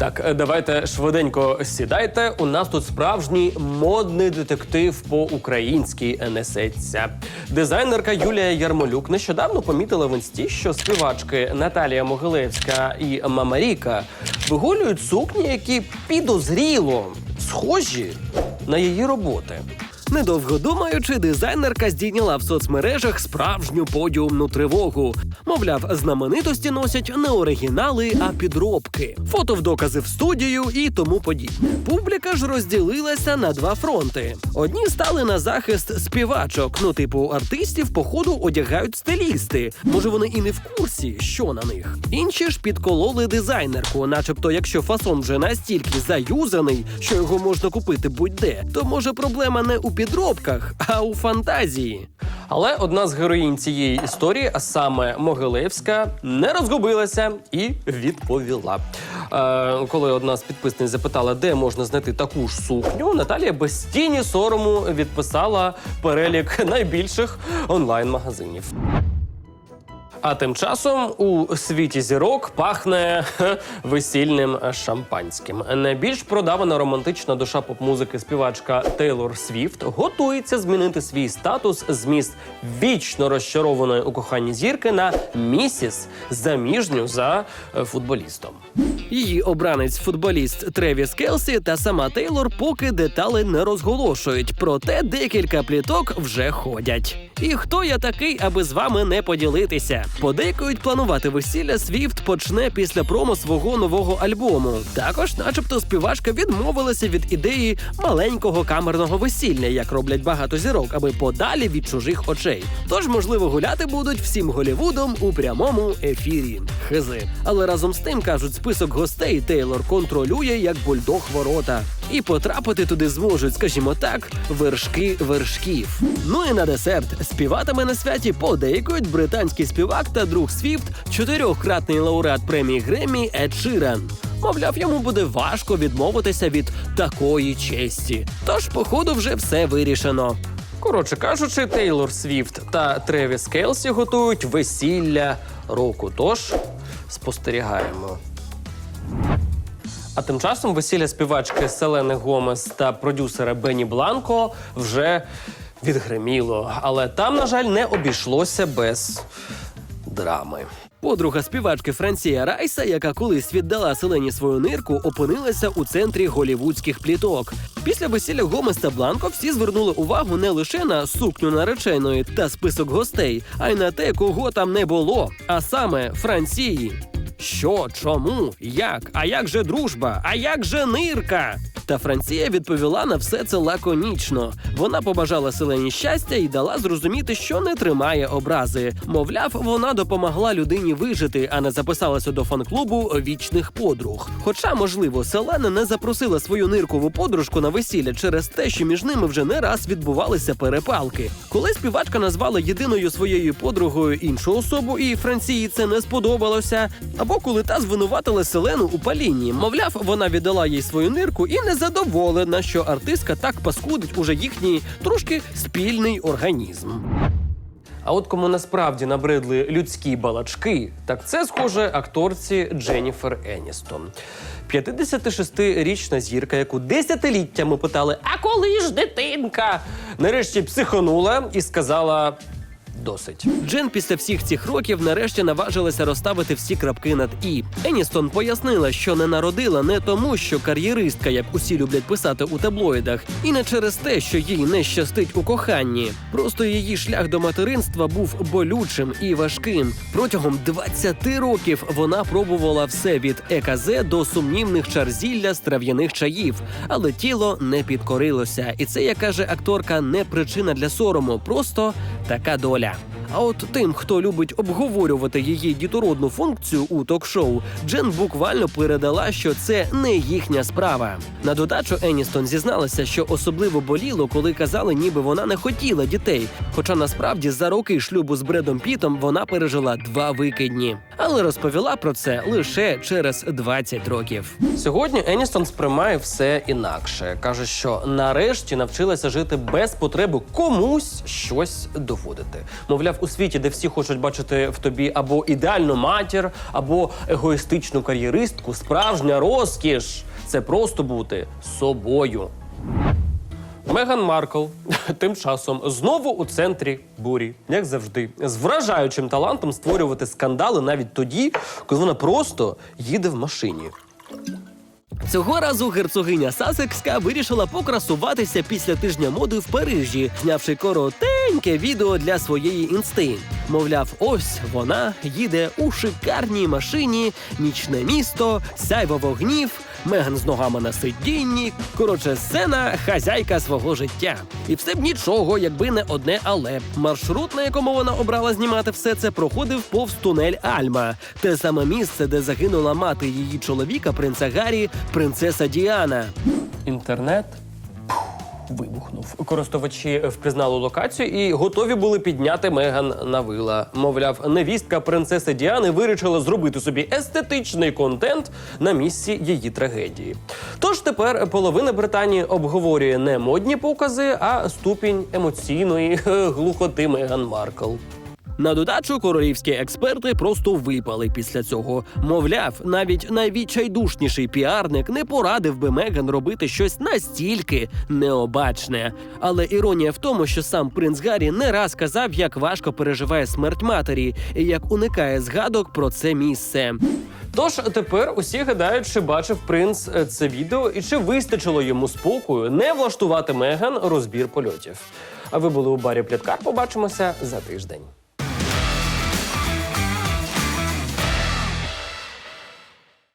Так, е, давайте швиденько сідайте. У нас тут справжній модний детектив по-українськи несеться. Дизайнерка Юлія Ярмолюк нещодавно помітила в інсті, що співачки Наталія Могилевська і Мамаріка вигулюють сукні, які підозріло схожі на її роботи. Недовго думаючи, дизайнерка здійняла в соцмережах справжню подіумну тривогу. Мовляв, знаменитості носять не оригінали, а підробки, фото в докази в студію і тому подібне. Публіка ж розділилася на два фронти. Одні стали на захист співачок, ну типу артистів, походу одягають стилісти. Може, вони і не в курсі, що на них. Інші ж підкололи дизайнерку, начебто, якщо фасон вже настільки заюзаний, що його можна купити будь-де, то може проблема не у підробках, а у фантазії. Але одна з героїнь цієї історії, а саме Могилевська, не розгубилася і відповіла. Е, коли одна з підписниць запитала, де можна знайти таку ж сукню, Наталія без тіні сорому відписала перелік найбільших онлайн-магазинів. А тим часом у світі зірок пахне весільним шампанським. Найбільш продавана романтична душа поп-музики співачка Тейлор Свіфт готується змінити свій статус з міс вічно розчарованої у коханні зірки на місіс заміжню за е, футболістом. Її обранець футболіст Тревіс Келсі та сама Тейлор поки деталі не розголошують. Проте декілька пліток вже ходять. І хто я такий, аби з вами не поділитися? Подейкують планувати весілля Свіфт почне після промо свого нового альбому. Також, начебто, співачка відмовилася від ідеї маленького камерного весілля, як роблять багато зірок, аби подалі від чужих очей. Тож, можливо, гуляти будуть всім Голівудом у прямому ефірі. Хизи. Але разом з тим кажуть, список гостей Тейлор контролює як бульдог ворота. І потрапити туди зможуть, скажімо так, вершки вершків. Ну і на десерт співатиме на святі подейкують британський співак та друг Свіфт, чотирьохкратний лауреат премії Греммі Ед Ширан. Мовляв, йому буде важко відмовитися від такої честі. Тож, походу, вже все вирішено. Коротше кажучи, Тейлор Свіфт та Тревіс Келсі готують весілля року. Тож спостерігаємо. А тим часом весілля співачки Селени Гомес та продюсера Бені Бланко вже відгриміло. Але там, на жаль, не обійшлося без драми. Подруга співачки Франсія Райса, яка колись віддала Селені свою нирку, опинилася у центрі голівудських пліток. Після весілля Гомес та Бланко всі звернули увагу не лише на сукню нареченої та список гостей, а й на те, кого там не було, а саме Франсії. Що, чому, як? А як же дружба? А як же нирка? Та Франція відповіла на все це лаконічно. Вона побажала селені щастя і дала зрозуміти, що не тримає образи. Мовляв, вона допомогла людині вижити, а не записалася до фан-клубу вічних подруг. Хоча, можливо, Селена не запросила свою ниркову подружку на весілля через те, що між ними вже не раз відбувалися перепалки. Коли співачка назвала єдиною своєю подругою іншу особу, і Франції це не сподобалося. Або коли та звинуватила Селену у палінні, мовляв, вона віддала їй свою нирку і не задоволена, що артистка так паскудить уже їхній трошки спільний організм. А от кому насправді набридли людські балачки, так це схоже акторці Дженніфер Еністон. 56-річна зірка, яку десятиліттями питали: А коли ж дитинка? Нарешті психонула і сказала. Досить. Джен після всіх цих років нарешті наважилася розставити всі крапки над і. Еністон пояснила, що не народила не тому, що кар'єристка, як усі люблять писати у таблоїдах, і не через те, що їй не щастить у коханні. Просто її шлях до материнства був болючим і важким. Протягом 20 років вона пробувала все від ЕКЗ до сумнівних чар зілля з трав'яних чаїв, але тіло не підкорилося. І це, як каже акторка, не причина для сорому, просто така доля. А от тим, хто любить обговорювати її дітородну функцію у ток-шоу, Джен буквально передала, що це не їхня справа. На додачу Еністон зізналася, що особливо боліло, коли казали, ніби вона не хотіла дітей. Хоча насправді за роки шлюбу з Бредом Пітом вона пережила два викидні. Але розповіла про це лише через 20 років. Сьогодні Еністон сприймає все інакше. каже, що нарешті навчилася жити без потреби комусь щось доводити. Мовляв, у світі, де всі хочуть бачити в тобі або ідеальну матір, або егоїстичну кар'єристку, справжня розкіш це просто бути собою. Меган Маркл тим часом знову у центрі бурі, як завжди, з вражаючим талантом створювати скандали навіть тоді, коли вона просто їде в машині. Цього разу герцогиня Сасекська вирішила покрасуватися після тижня моди в Парижі, знявши коротеньке відео для своєї інсти. Мовляв, ось вона їде у шикарній машині, нічне місто, сяйво вогнів, Меган з ногами на сидінні. Коротше, сцена хазяйка свого життя. І все б нічого, якби не одне але. Маршрут, на якому вона обрала знімати все це, проходив повз тунель Альма, те саме місце, де загинула мати її чоловіка, принца Гаррі, принцеса Діана. Інтернет вибухнув. Користувачі впізнали локацію і готові були підняти Меган на вила. Мовляв, невістка принцеси Діани вирішила зробити собі естетичний контент на місці її трагедії. Тож тепер половина Британії обговорює не модні покази, а ступінь емоційної е, глухоти Меган Маркл. На додачу королівські експерти просто випали після цього. Мовляв, навіть найвідчайдушніший піарник не порадив би Меган робити щось настільки необачне. Але іронія в тому, що сам принц Гаррі не раз казав, як важко переживає смерть матері і як уникає згадок про це місце. Тож тепер усі гадають, чи бачив принц е, це відео і чи вистачило йому спокою не влаштувати Меган розбір польотів. А ви були у барі Пліткар. Побачимося за тиждень.